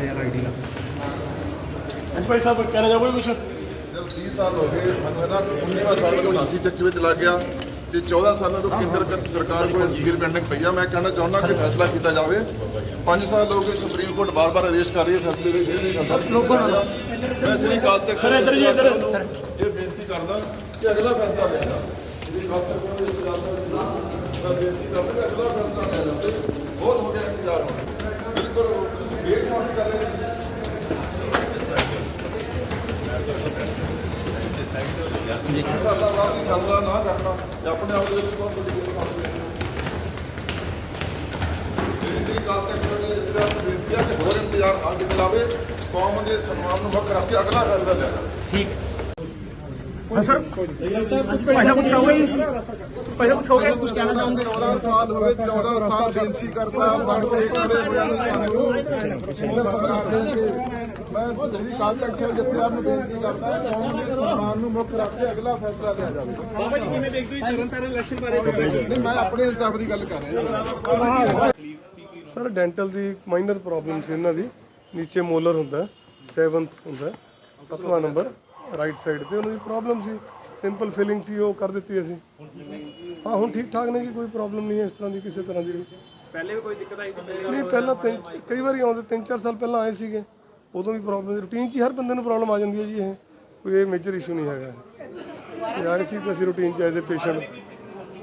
12000 ID ਦਾ ਅੱਜ ਭਾਈ ਸਾਹਿਬ ਕਹਿਣਾ ਚਾਹੋਗੇ ਕੁਝ ਜਦ 30 ਸਾਲ ਹੋ ਗਏ ਮੈਨੂੰ ਇਹਦਾ 19ਵਾਂ ਸਾਲ ਜੋ 89 ਚੱਕੀ ਵਿੱਚ ਲੱਗ ਗਿਆ ਤੇ 14 ਸਾਲਾਂ ਤੋਂ ਕੇਂਦਰ ਸਰਕਾਰ ਕੋਲ ਜ਼ਮੀਰ ਪੈਂਡਿੰਗ ਪਈ ਆ। ਮੈਂ ਕਹਿਣਾ ਚਾਹੁੰਦਾ ਕਿ ਫੈਸਲਾ ਕੀਤਾ ਜਾਵੇ। 5 ਸਾਲ ਹੋ ਗਏ ਸੁਪਰੀਮ ਕੋਰਟ ਬਾਰ-ਬਾਰ ਆਦੇਸ਼ ਕਰ ਰਹੀ ਹੈ ਫੈਸਲੇ ਦੇ ਨਹੀਂ ਕਰਦਾ ਲੋਕਾਂ ਨਾਲ ਮੈਂ ਸ੍ਰੀ ਅਕਾਲ ਤਖਤ ਸਰ, ਇੱਧਰ ਜੀ, ਇੱਧਰ। ਇਹ ਬੇਨਤੀ ਕਰਦਾ ਕਿ ਅਗਲਾ ਫੈਸਲਾ ਲਿਆ ਜਾਵੇ। ਸ੍ਰੀ ਅਕਾਲ ਤਖਤ ਸਾਹਿਬ ਦੇ ਖਿਲਾਫ ਮੈਂ ਬੇਨਤੀ ਕਰਦਾ ਕਿ ਅਗਲਾ ਫੈਸਲਾ ਲਿਆ ਜਾਵੇ ਬਹੁਤ ਹੋ ਗਿਆ ਇੰਤਜ਼ਾਰ ਬਿਲਕੁਲ ਡੇਢ ਸਾਲ ਦੀ ਗੱਲ ਹੈ ਸਾਡਾ ਰਾਹ ਦੀ ਫੈਸਲਾ ਨਾ ਕਰਨਾ ਤੇ ਆਪਣੇ ਆਪ ਦੇ ਵਿੱਚ ਬਹੁਤ ਵੱਡੀ ਗੱਲ ਸਾਹਮਣੇ ਜਿਹੜੀ ਸ੍ਰੀ ਅਕਾਲ ਤਖਤ ਜਿਹੜਾ ਬੇਨਤੀ ਹੈ। ਕਿ ਹੋਰ ਇੰਤਜ਼ਾਰ ਨਾ ਕੀਤਾ ਜਾਵੇ ਕੌਮ ਦੇ ਸਨਮਾਨ ਨੂੰ ਵੱਖ ਰੱਖ ਕੇ ਅਗਲਾ ਫੈਸਲਾ ਲੈਣਾ ਲਿਆ ਜਾਵੇ ਪੈਸਾ ਕੁਝ ਕਹੋਗੇ ਜੀ? ਪੈਸਾ ਕੁਝ ਕਹੋਗੇ ਕੁਝ ਕਹਿਣਾ ਚਾਹੁੰਦੇ 14 ਸਾਲ ਹੋ ਗਏ 14 ਸਾਲ ਬੇਨਤੀ ਕਰਦਾ ਬਣਦੇ ਕਰੇ ਹੋਇਆ ਨੂੰ ਸਾਨੂੰ। ਉਹ ਸਰਕਾਰ ਦੇ ਮੈਂ ਸ੍ਰੀ ਨੂੰ ਬੇਨਤੀ ਕਰਦਾ ਕੌਮ ਦੇ ਸਨਮਾਨ ਨੂੰ ਮੁੱਖ ਰੱਖ ਕੇ ਅਗਲਾ ਫੈਸਲਾ ਲਿਆ ਜਾਵੇ। ਬਾਬਾ ਜੀ ਕਿਵੇਂ ਦੇਖਦੇ ਹੋ ਤਰਨ ਤਾਰਨ ਇਲੈਕਸ਼ਨ ਬਾਰੇ? ਨਹੀਂ ਮੈਂ ਆਪਣੇ ਹਿਸਾਬ ਦੀ ਗੱਲ ਕਰ ਰਿਹਾ। ਸਰ ਡੈਂਟਲ ਦੀ ਮਾਈਨਰ ਪ੍ਰੋਬਲਮ ਸੀ ਇਹਨਾਂ ਦੀ। ਨੀਚੇ ਮੋਲਰ ਹੁੰਦਾ 7th ਹੁੰਦਾ ਸੱਤਵਾਂ ਨੰਬਰ ਰਾਈਟ ਸਾਈਡ ਤੇ ਉਹਨਾਂ ਦੀ ਪ੍ਰੋਬਲਮ ਸੀ। ਸਿੰਪਲ ਫਿਲਿੰਗ ਸੀ ਉਹ ਕਰ ਦਿੱਤੀ ਅਸੀਂ। ਹਾਂ ਹੁਣ ਠੀਕ ਠਾਕ ਨੇ ਜੀ ਕੋਈ ਪ੍ਰੋਬਲਮ ਨਹੀਂ ਹੈ ਇਸ ਤਰ੍ਹਾਂ ਦੀ ਕਿਸੇ ਤਰ੍ਹਾਂ ਦੀ ਪਹਿਲੇ ਵੀ ਕੋਈ ਦਿੱਕਤ ਆਈ ਨਹੀਂ ਪਹਿਲਾਂ ਤਿੰਨ ਕਈ ਵਾਰੀ ਆਉਂਦੇ ਤਿੰਨ ਚਾਰ ਸਾਲ ਪਹਿਲਾਂ ਆਏ ਸੀਗੇ। ਉਦੋਂ ਵੀ ਪ੍ਰੋਬਲਮ ਰੂਟੀਨ 'ਚ ਹੀ ਹਰ ਬੰਦੇ ਨੂੰ ਪ੍ਰੋਬਲਮ ਆ ਜਾਂਦੀ ਹੈ ਜੀ ਇਹ। ਕੋਈ ਇਹ ਮੇਜਰ ਇਸ਼ੂ ਨਹੀਂ ਹੈਗਾ। ਇਹ ਆਏ ਸੀ ਤਾਂ ਅਸੀਂ ਰੂਟੀਨ 'ਚ ਐਜ਼ ਅ ਪੇਸ਼ੈਂਟ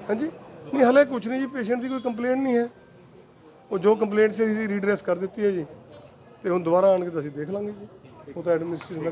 ਹਾਂਜੀ? ਨਹੀਂ ਹਲੇ ਕੁਝ ਨਹੀਂ ਜੀ ਪੇਸ਼ੈਂਟ ਦੀ ਕੋਈ ਕੰਪਲੇਂਟ ਨਹੀਂ ਹੈ। ਉਹ ਜੋ ਕੰਪਲੇਂਟ ਸੀ ਅਸੀਂ ਰੀਡਰੈਸ ਕਰ ਦਿੱਤੀ ਹੈ ਜੀ। ਤੇ ਹੁਣ ਦੁਬਾਰਾ ਆਣ ਕੇ ਤਾਂ ਅਸੀਂ ਦੇਖ ਲਾਂਗੇ ਜੀ। ਉਹ ਤਾਂ ਐਡਮਿਨਿਸਟ੍ਰੇਸ਼ਨ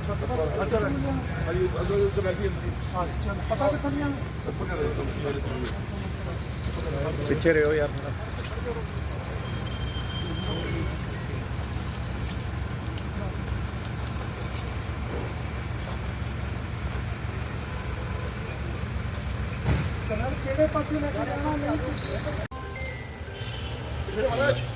ਪਿੱਛੇ ਰਹੋ ਯਾਰ ਕਿਹੜੇ ਪਾਸੇ ਲੈ ਕੇ ਜਾਣਾ ਨਹੀਂ